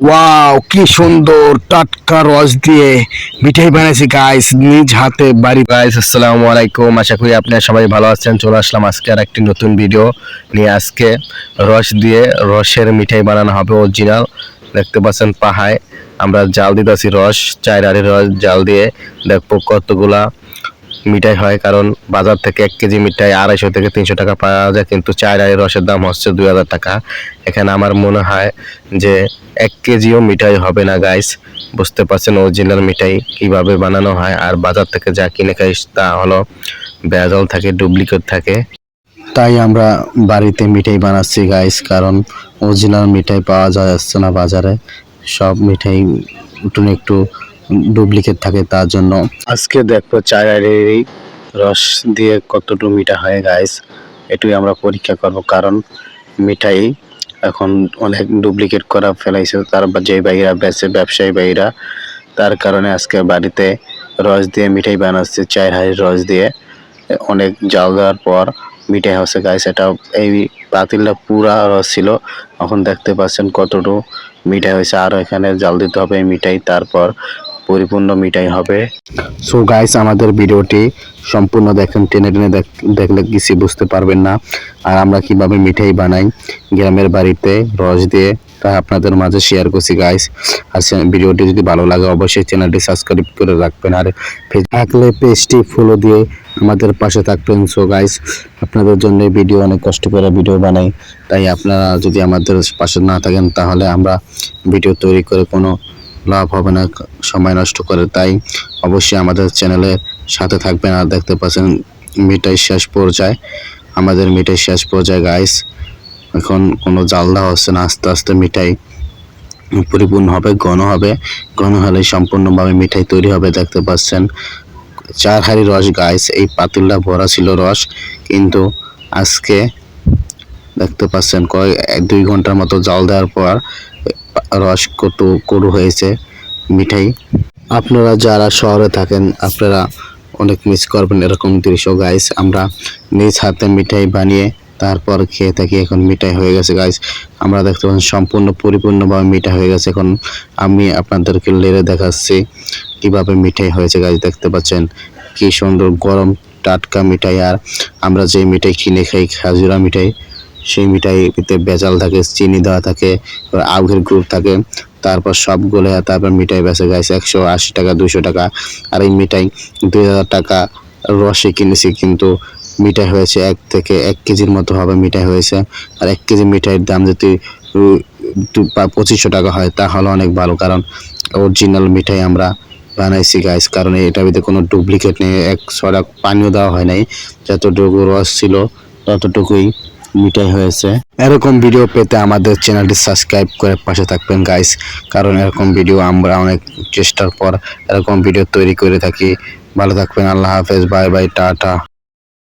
Wow কি সুন্দর টাটকা রস দিয়ে মিঠাই বানাইছি গাইস নিজ হাতে বাড়ি। গাইস আসসালামু আলাইকুম, আশা করি আপনারা সবাই ভালো আছেন। চলে আসলাম আজকে আর একটি নতুন ভিডিও নিয়ে। আজকে রস দিয়ে রসের মিঠাই বানানো হবে অরিজিনাল দেখতে পাচ্ছেন পাহায় আমরা জাল দিতেছি রস আড়ি রস জাল দিয়ে। দেখব কতগুলা মিঠাই হয়, কারণ বাজার থেকে এক কেজি মিঠাই আড়াইশো থেকে তিনশো টাকা পাওয়া যায়, কিন্তু আড়ি রসের দাম হচ্ছে দুই হাজার টাকা। এখানে আমার মনে হয় যে এক কেজিও মিঠাই হবে না গাইস বুঝতে পারছেন অরিজিনাল মিঠাই কীভাবে বানানো হয়, আর বাজার থেকে যা কিনে খাই তা হলো ভেজাল থাকে ডুপ্লিকেট থাকে। তাই আমরা বাড়িতে মিঠাই বানাচ্ছি গাইস কারণ অরিজিনাল মিঠাই পাওয়া যাচ্ছে না বাজারে। সব মিঠাই একটু একটু ডুপ্লিকেট থাকে তার জন্য। আজকে দেখব চায়েরই রস দিয়ে কতটুকু মিঠা হয় গাইস এটুই আমরা পরীক্ষা করব, কারণ মিঠাই এখন অনেক ডুপ্লিকেট করা ফেলাইছে তার যে ভাইরা বেচে, ব্যবসায়ী ভাইরা। তার কারণে আজকে বাড়িতে রস দিয়ে মিঠাই বানাচ্ছে, চায়ের হাড়ির রস দিয়ে। অনেক জাল দেওয়ার পর মিঠাই হচ্ছে গাইস এটা এই পাতিলটা পুরা রস ছিল। এখন দেখতে পাচ্ছেন কতটুকু মিঠাই হয়েছে। আরও এখানে জাল দিতে হবে এই মিঠাই, তারপর পরিপূর্ণ মিঠাই হবে। সো গাইস আমাদের ভিডিওটি সম্পূর্ণ দেখেন, টেনে টেনে দেখ- দেখলে কিছু বুঝতে পারবেন না। আর আমরা কীভাবে মিঠাই বানাই, গ্রামের বাড়িতে রস দিয়ে, তা আপনাদের মাঝে শেয়ার করছি গাইস আর ভিডিওটি যদি ভালো লাগে, অবশ্যই চ্যানেলটি সাবস্ক্রাইব করে রাখবেন। আর থাকলে পেজটি ফলো দিয়ে আমাদের পাশে থাকবেন। সো গাইস আপনাদের জন্য ভিডিও অনেক কষ্ট করে ভিডিও বানাই। তাই আপনারা যদি আমাদের পাশে না থাকেন, তাহলে আমরা ভিডিও তৈরি করে কোনো লাভ হবে না, সময় নষ্ট করে। তাই অবশ্যই আমাদের চ্যানেলের সাথে থাকবেন আর দেখতে পাচ্ছেন মিঠাই শেষ পর্যায়ে। আমাদের মিঠাই শেষ পর্যায়ে গাইস এখন কোনো জাল দেওয়া হচ্ছে না, আস্তে আস্তে মিঠাই পরিপূর্ণ হবে, ঘন হবে। ঘন হলে সম্পূর্ণভাবে মিঠাই তৈরি হবে, দেখতে পাচ্ছেন। চার হাড়ি রস গাইস এই পাতিলটা ভরা ছিল রস, কিন্তু আজকে দেখতে পাচ্ছেন কয়েক, দুই ঘণ্টার মতো জাল দেওয়ার পর রস কত করু হয়েছে, মিঠাই। আপনারা যারা শহরে থাকেন, আপনারা অনেক মিস করবেন এরকম দৃশ্য গাইস আমরা নিজ হাতে মিঠাই বানিয়ে তারপর খেয়ে থাকি, এখন মিঠাই হয়ে গেছে গাইস আমরা দেখতে পাচ্ছি সম্পূর্ণ পরিপূর্ণভাবে মিঠাই হয়ে গেছে, এখন আমি আপনাদেরকে লেড়ে দেখাচ্ছি কীভাবে মিঠাই হয়েছে গাইস দেখতে পাচ্ছেন কি সুন্দর গরম টাটকা মিঠাই, আর আমরা যে মিঠাই কিনে খাই, খাজুরা মিঠাই সেই মিঠাইতে বেজাল থাকে, চিনি দেওয়া থাকে আউঘের গ্রুপ থাকে, তারপর সব গলে তারপর মিঠাই বেচে গাইছে একশো আশি টাকা দুশো টাকা। আর এই মিঠাই দুই হাজার টাকা রসে কিনেছি কিন্তু মিঠাই হয়েছে এক থেকে এক কেজির মতো হবে মিঠাই হয়েছে। আর এক কেজি মিঠাইয়ের দাম যদি পঁচিশশো টাকা হয়, তাহলে অনেক ভালো, কারণ অরিজিনাল মিঠাই আমরা বানাইছি গাইস কারণ এটা ভিতরে কোনো ডুপ্লিকেট নেই, এক ছড়া পানিও দেওয়া হয় নাই। যতটুকু রস ছিল ততটুকুই মিঠাই হয়েছে। এরকম ভিডিও পেতে আমাদের চ্যানেলটি সাবস্ক্রাইব করে পাশে থাকবেন গাইস কারণ এরকম ভিডিও আমরা অনেক চেষ্টার পর এরকম ভিডিও তৈরি করে থাকি। ভালো থাকবেন, আল্লাহ হাফেজ বাই বাই টাটা।